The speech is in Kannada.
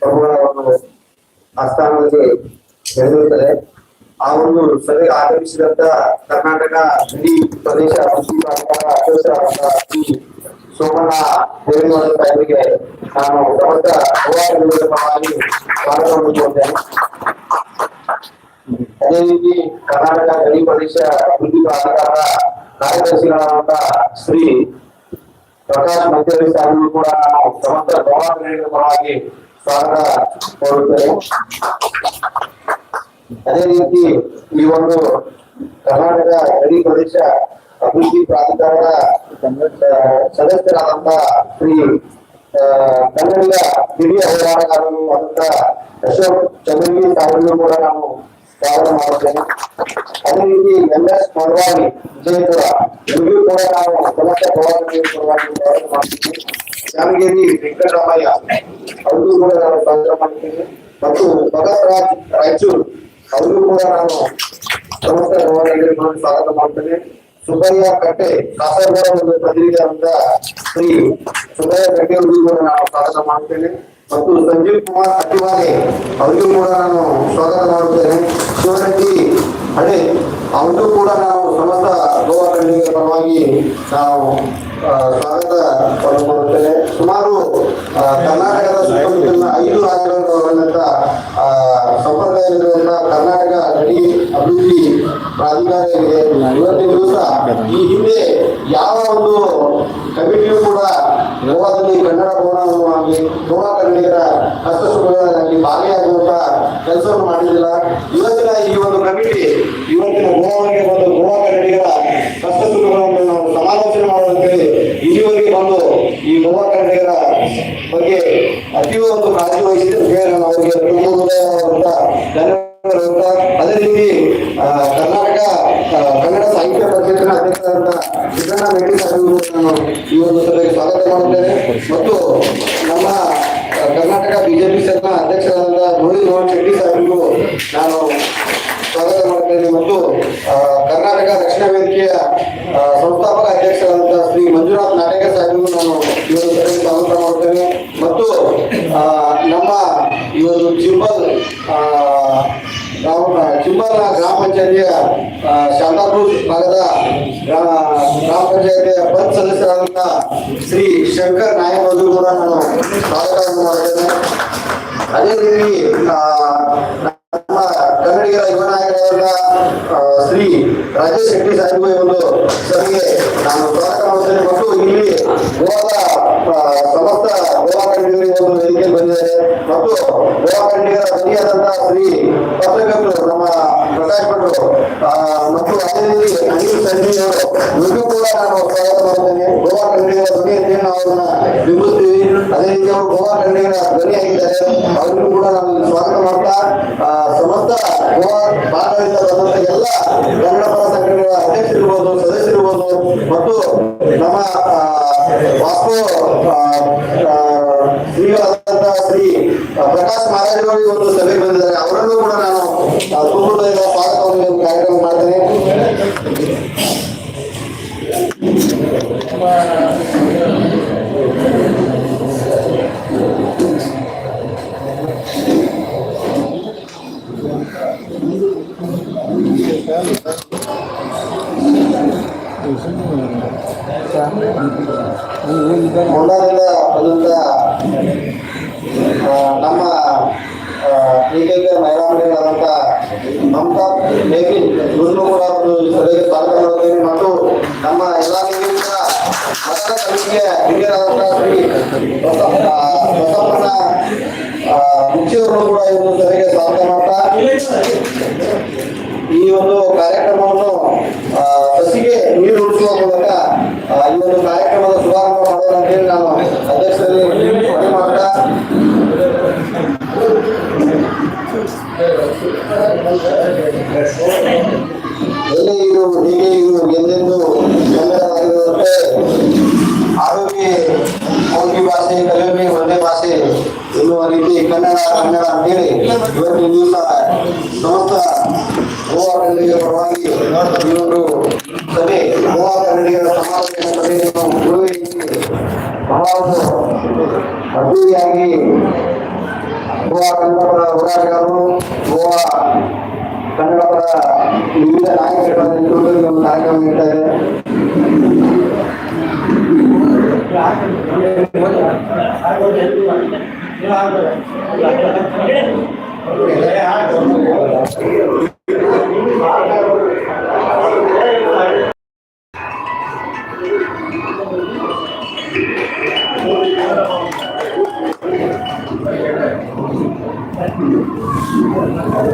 ಪ್ರಭುಗಳ ಆ ಆಸ್ಥಾನದಲ್ಲಿ ನಡೆದಿರುತ್ತದೆ ಆ ಒಂದು ಸಭೆಗೆ ಆಗಮಿಸಿದಂತ ಕರ್ನಾಟಕ ಗಡಿ ಪ್ರದೇಶ ಸೋಮಣ್ಣ ದೇವೇಗೌಡ ಸಾಹೇಬರಿಗೆ ನಾನು ಸಮಸ್ತ ಅದೇ ರೀತಿ ಕರ್ನಾಟಕ ಗಡಿ ಪ್ರದೇಶ ಅಭಿವೃದ್ಧಿ ಪ್ರಾಧಿಕಾರ ಶ್ರೀ ಪ್ರಕಾಶ್ ಮಂಜರಿ ಸಾಹೇಬರು ಕೂಡ ನಾನು ಸಮಸ್ತ ಪರವಾಗಿ ಸ್ವಾಗತ ಕೋರುತ್ತೇನೆ ಅದೇ ರೀತಿ ಈ ಒಂದು ಕರ್ನಾಟಕ ಗಡಿ ಪ್ರದೇಶ ಅಭಿವೃದ್ಧಿ ಪ್ರಾಧಿಕಾರದ ಸದಸ್ಯರಾದಂತ ಶ್ರೀ ಕನ್ನಡಿಗ ಹಿರಿಯ ಹೋರಾಟಗಾರರು ಅಂತ ಅಶೋಕ್ ಚಂದ್ರಗಿ ಸಾಹೇಬರು ಕೂಡ ನಾನು ಸ್ವಾಗತ ಮಾಡುತ್ತೇನೆ ಅದೇ ರೀತಿ ಎಂ ಎಸ್ ಮರವಾಡಿ ವಿಜಯಪುರ ಇವ್ರಿಗೂ ಕೂಡ ನಾವು ಸಮಸ್ತ ಹೋರಾಟಗಾರರ ಪರವಾಗಿ ಸ್ವಾಗತ ಮಾಡ್ತೀನಿ ಶ್ಯಾಮಗಿರಿ ವೆಂಕಟರಾಮಯ್ಯ ಅವ್ರಿಗೂ ಕೂಡ ನಾನು ಸ್ವಾಗತ ಮಾಡ್ತೀನಿ ಮತ್ತು ಭಗತ್ ರಾಜ್ ರಾಯಚೂರು ಅವ್ರಿಗೂ ಕೂಡ ನಾನು ಸಮಸ್ತ ಹೋರಾಟಗಾರರಿಗೆ ಸ್ವಾಗತ ಮಾಡ್ತೇನೆ ಸುಬ್ಬಯ್ಯ ಕಟ್ಟೆ ಕಾಸರಗೋಡ ಒಂದು ಪದವೀಧರಂತ ಶ್ರೀ ಸುಬ್ಬಯ್ಯ ಕಟ್ಟೆ ಅವರಿಗೂ ಕೂಡ ನಾನು ಸ್ವಾಗತ ಮಾಡ್ತೇನೆ ಮತ್ತು ಸಂಜೀವ್ ಕುಮಾರ್ ಅಟ್ಟಿವಾಲೆ ಅವರಿಗೂ ಕೂಡ ನಾನು ಸ್ವಾಗತ ಮಾಡುತ್ತೇನೆ. ಶಿವರೆಡ್ಡಿ ಹಳೆ ಅವರಿಗೂ ಕೂಡ ನಾವು ಸಮಸ್ತ ಗೋವಾ ಕಣ್ಣಿಗೆ ಪರವಾಗಿ ನಾವು ಸ್ವಾಗತ ಮಾಡುತ್ತೇನೆ ಸುಮಾರು ಕರ್ನಾಟಕದ ಸುತ್ತಮುತ್ತಲಿನ ಐದು ರಾಜ್ಯಗಳಂತ ಸಂಪ್ರದಾಯವಿರುವಂತಹ ಕರ್ನಾಟಕ ಗಡಿ ಅಭಿವೃದ್ಧಿ ಪ್ರಾಧಿಕಾರ ಇದೆ ಇವತ್ತಿನ ದಿವಸ ಈ ಹಿಂದೆ ಯಾವ ಒಂದು ಕಮಿಟಿಯು ಕೂಡ ಗೋವಾದಲ್ಲಿ ಕನ್ನಡ ಭವನವನ್ನು ಆಗಲಿ ಗೋವಾ ಕನ್ನಡಿಗರ ಹಸ್ತಸುಖಗಳಲ್ಲಿ ಭಾಗಿಯಾಗುವಂತ ಕೆಲಸವನ್ನು ಮಾಡಿದಿಲ್ಲ ಇವತ್ತಿನ ಈ ಒಂದು ಕಮಿಟಿ, ಇವತ್ತಿನ ಗೋವಾಗೆ ಒಂದು ಗೋವಾ ಕನ್ನಡಿಗರ ಹಸ್ತಸುಖಗಳನ್ನು ನಾವು ಸಮಾಲೋಚನೆ ಮಾಡುವಂತೇಳಿ ಇಲ್ಲಿವರೆಗೆ ಬಂದು ಈ ಗೋವಾ ಕನ್ನಡಿಗರ ಬಗ್ಗೆ ಅತಿ ಒಂದು ಕಾಳಜಿ ಅವರಿಗೆ ಅದೇ ರೀತಿ ಕರ್ನಾಟಕ ಕನ್ನಡ ಸಾಹಿತ್ಯ ಪರಿಷತ್ತಿನ ಅಧ್ಯಕ್ಷರಾದಂತ ಸಿದ್ದಣ್ಣ ಮೆಟ್ಟಿ ಸಾಹೇಬರು ನಾನು ಈ ಒಂದು ಸಭೆಗೆ ಸ್ವಾಗತ ಮಾಡುತ್ತೇನೆ. ಮತ್ತು ನಮ್ಮ ಕರ್ನಾಟಕ ಬಿಜೆಪಿ ಸೆಲ್ನ ಅಧ್ಯಕ್ಷರಾದಂತ ಮುರಳಿ ಮೋಹನ್ ಶೆಟ್ಟಿ ಸಾಹೇಬರಿಗೂ ನಾನು ಸ್ವಾಗತ ಮಾಡುತ್ತೇನೆ. ಮತ್ತು ಕರ್ನಾಟಕ ರಕ್ಷಣಾ ವೇದಿಕೆಯ ಸಂಸ್ಥಾಪಕ ಅಧ್ಯಕ್ಷರಾದಂತ ಶ್ರೀ ಮಂಜುನಾಥ್ ನಾಟಕ ಸಾಹೇಬರಿಗೂ ನಾನು ಈ ಒಂದು ಸಭೆಗೆ ಸ್ವಾಗತ ಮಾಡುತ್ತೇನೆ ಮತ್ತು ಆ, ನಮ್ಮ ಈ ಒಂದು ಚಿಂಬಲ್ ಆ, ನಾವು ಚಿಂಬಲ್ ಗ್ರಾಮ ಪಂಚಾಯತಿಯ ಶಾಂತಾಪುರ್ ಭಾಗದ ಗ್ರಾ- ಗ್ರಾಮ ಪಂಚಾಯತಿಯ ಪಂಚ ಸದಸ್ಯರಾದಂತ ಶ್ರೀ ಶಂಕರ್ ನಾಯಕ್ ಅವರು ಕೂಡ ನಾನು ಸ್ವಾಗತವನ್ನು ಮಾಡುತ್ತೇನೆ ಅದೇ ರೀತಿ ನಮ್ಮ ಕನ್ನಡಿಗರ ಯುವ ನಾಯಕರಾದ ಶ್ರೀ ರಾಜೇಶ್ ಶೆಟ್ಟಿ ಸಾಹೇಬ್ ಒಂದು ಸಭೆಗೆ ನಾನು ಸ್ವಾಗತ ಮಾಡುತ್ತೇನೆ ಮತ್ತು ಇಲ್ಲಿ ಗೋವಾದ ಸಮಸ್ತ ಮತ್ತು ಗೋವಾ ಕನ್ನಡಿಗರ ಧ್ವನಿಯಾದಂತಹ ಶ್ರೀ ಪತ್ರಕರ್ತರು ನಮ್ಮ ಪ್ರಕಾಶ್ ಭಟ್ರು ಮತ್ತು ಅದೇ ರೀತಿ ಅನಿಲ್ ಸಂಜೀವ್ ಅವರು ಇವ್ರಿಗೂ ಕೂಡ ನಾನು ಸ್ವಾಗತ ಮಾಡ್ತೇನೆ ಗೋವಾ ಕಂಡಿಗರ ಧ್ವನಿ ಅಂತ ನಾವು ಅವ್ರನ್ನ ಬಿಂಬಿಸ್ತೀವಿ ಅದೇ ರೀತಿ ಅವರು ಗೋವಾ ಕಂಡಿಗರ ಧ್ವನಿಯಾಗಿದ್ದಾರೆ ಅವರಿಗೂ ಕೂಡ ನಾನು ಸ್ವಾಗತ ಮಾಡ್ತಾ ಸಮಸ್ತ ಗೋವಾ ಭಾಗದಿಂದ ಬಂದಂತ ಎಲ್ಲ ಕನ್ನಡ ಪರ ಸಂಘಟನೆಗಳ ಅಧ್ಯಕ್ಷರಿರ್ಬೋದು ಸದಸ್ಯರಿರ್ಬೋದು ಮತ್ತು ನಮ್ಮ ವಾಸ್ತು ವಾಸ್ಕೋ ಪ್ರಕಾಶ್ ಈ ಒಂದು ಸಭೆಗೆ ಬಂದಿದ್ದಾರೆ. ಅವರನ್ನು ಕೂಡ ನಾನು ಆ, ತುಂಬ ಹೃದಯದ ಸ್ವಾಗತವನ್ನು ಕಾರ್ಯಕ್ರಮ ಮಾಡ್ತೇನೆ. Thank ಬಂದಂತ ಆ, ನಮ್ಮ ಏಕೈಕ ಮಹಿಳಾ ಮಂಡಳಿಗಳಾದಂಥ ಮಮತಾ ದೇವಿ ಇವ್ರನ್ನೂ ಕೂಡ ಒಂದು ಸ್ವಾಗತ ಮಾಡುತ್ತೇನೆ ಮತ್ತು ನಮ್ಮ ಎಲ್ಲ ಮತದಾನ ಸಮಿತಿಯ ಹಿರಿಯರಾದಂಥ ಶ್ರೀ ಬಸಪ್ಪನ ಮುಖ್ಯವರು ಕೂಡ ಒಂದು ಸಭೆಗೆ ಸ್ವಾಗತ ಮಾಡ್ತಾ ಈ ಒಂದು ಕಾರ್ಯಕ್ರಮವನ್ನು ಎಲ್ಲಿ ಇದು ಹೀಗೆ ಇದು ಎಂದೆಂದು ಕನ್ನಡವಾಗಿರುವಂತೆ ಆರೋಗ್ಯ ಮೌಖಿ ಭಾಷೆ ಕಲಿಯೋಕೆ ಒಂದೇ ಭಾಷೆ ಎನ್ನುವ ರೀತಿ ಕನ್ನಡ ಕನ್ನಡ ಅಂತೇಳಿ ಇವತ್ತಿನ ದಿವಸ ಸಮಸ್ತ ಗೋವಾ ಕನ್ನಡಿಗರ ಪರವಾಗಿ ಈ ಒಂದು ಸಭೆ ಗೋವಾ ಕನ್ನಡಿಗರ ಸಮಾಲೋಚನಾ ಸಭೆಯನ್ನು ಬಹಳ ಅದ್ದೂರಿಯಾಗಿ ಗೋವಾ ಕನ್ನಡಪರ ಹೋರಾಟಗಾರರು ಗೋವಾ ಕನ್ನಡಪರ ವಿವಿಧ ನಾಯಕರ ನೇತೃತ್ವದಲ್ಲಿ ಒಂದು ಕಾರ್ಯಕ್ರಮ ನೀಡ್ತಾ ಇದೆ ಅದೇ